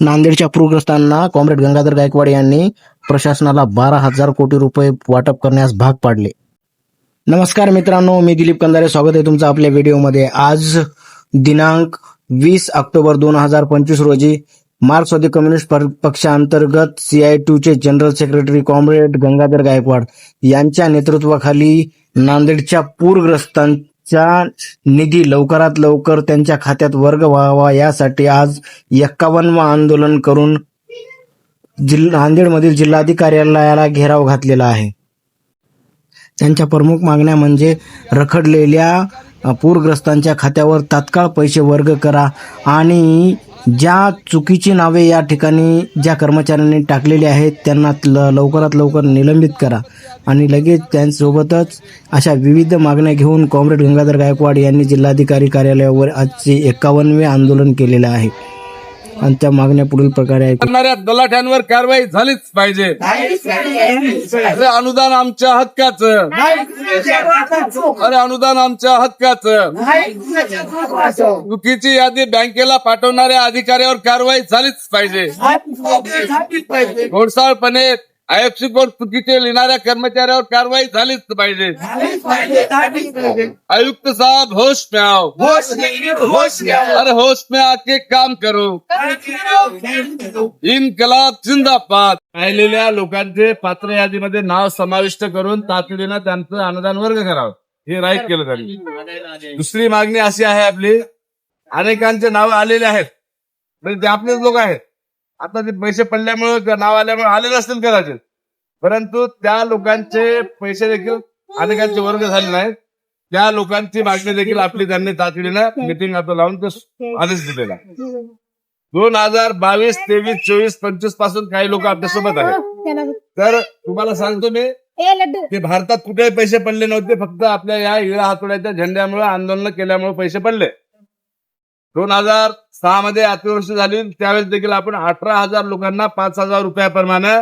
नांदेडच्या पूरग्रस्तांना कॉम्रेड गंगाधर गायकवाड यांनी प्रशासनाला बारा हजार कोटी रुपये वाटप करण्यास भाग पाडले. नमस्कार मित्रांनो मी दिलीप कंदारे. स्वागत आहे तुमचं आपल्या व्हिडिओमध्ये. आज दिनांक वीस ऑक्टोबर दोन हजार पंचवीस रोजी मार्क्सवादी कम्युनिस्ट पक्षांतर्गत सीआय चे general secretary comrade Gangadhar Gaikwad यांच्या नेतृत्वाखाली नांदेडच्या चा निधी लवकरात लवकर त्यांच्या खात्यात वर्ग व्हावा. यासाठी आज एक्कावन्न आंदोलन करून जिल्हा नांदेडमधील जिल्हाधिकारी कार्यालयाला घेराव घातलेला आहे. त्यांच्या प्रमुख मागण्या म्हणजे रखडलेल्या पूरग्रस्तांच्या खात्यावर तात्काळ पैसे वर्ग करा आणि ज्या चुकीची नावे या ठिकाणी ज्या कर्मचाऱ्यांनी टाकलेली आहेत त्यांना ल- लवकरात लवकर निलंबित करा. आणि लगेच त्यांसोबतच अशा विविध मागण्या घेऊन कॉम्रेड गंगाधर गायकवाड यांनी जिल्हाधिकारी कार्यालयावर आजचे एकावन्नवे आंदोलन केलेले आहे. आणि त्या मागण्या पुढील प्रकारे करणाऱ्या दलाठ्यांवर कारवाई झालीच पाहिजे. अरे अनुदान आमच्या हक्काचं. अरे अनुदान आमच्या हक्काचं. चुकीची यादी बँकेला पाठवणाऱ्या अधिकाऱ्यावर कारवाई झालीच पाहिजे. घोडसाळपणे आयएफसी कोड चुकीचे लिहिणाऱ्या कर्मचाऱ्यावर कारवाई झालीच पाहिजे. आयुक्त साहब होश में आओ अरे होश में आके काम करो. इन्कलाब जिंदाबाद. राहिलेल्या लोकांचे पात्र यादीमध्ये नाव समाविष्ट करून तातडीनं त्यांचं अनुदान वर्ग करावं. हे राईट केलं त्यांनी. दुसरी मागणी अशी आहे आपली. अनेकांचे नाव आलेले आहेत. म्हणजे ते आपलेच लोक आहेत. आता ते पैसे पडल्यामुळे नाव आल्यामुळे आलेले असतील कदाचित. परंतु त्या लोकांचे पैसे देखील अनेकांचे वर्ग झाले नाहीत. त्या लोकांची मागणी देखील आपली त्यांनी तातडीनं मिटिंग आता लावून तो आदेश दिलेला. दोन हजार बावीस तेवीस चोवीस पंचवीसपासून काही लोक आपल्यासोबत आहेत. तर तुम्हाला सांगतो मी की भारतात कुठेही पैसे पडले नव्हते फक्त आपल्या या हिरा हातोड्याच्या झेंड्यामुळे आंदोलन केल्यामुळे पैसे पडले. दोन हजार सहा मध्ये अतिवृष्टी झाली. त्यावेळेस देखील आपण अठरा हजार लोकांना पाच हजार रुपयाप्रमाणे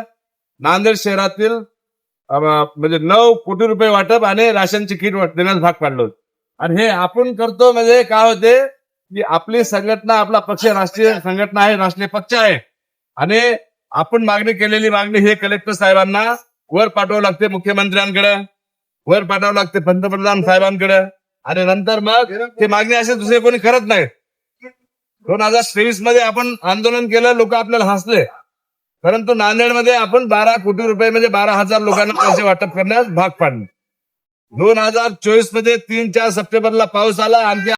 नांदेड शहरातील म्हणजे नऊ कोटी रुपये वाटप आणि राशनची किट वाट- देण्यास भाग पाडलो आणि हे आपण करतो म्हणजे काय होते की आपली संघटना आपला पक्ष राष्ट्रीय संघटना आहे राष्ट्रीय पक्ष आहे. आणि आपण मागणी केलेली मागणी हे कलेक्टर साहेबांना वर पाठवावं लागते मुख्यमंत्र्यांकडे. वर पाठवावं लागते पंतप्रधान साहेबांकडे. आणि नंतर मग ते मागणी असे दुसरे कोणी करत नाही. दोन हजार तेवीसमध्ये आपण आंदोलन केलं लोक आपल्याला हसले. परंतु नांदेडमध्ये आपण बारा कोटी रुपये म्हणजे बारा हजार लोकांना पैसे वाटप करण्यास भाग पाडले. दोन हजार चोवीसमध्ये तीन चार सप्टेंबरला पाऊस आला आणखी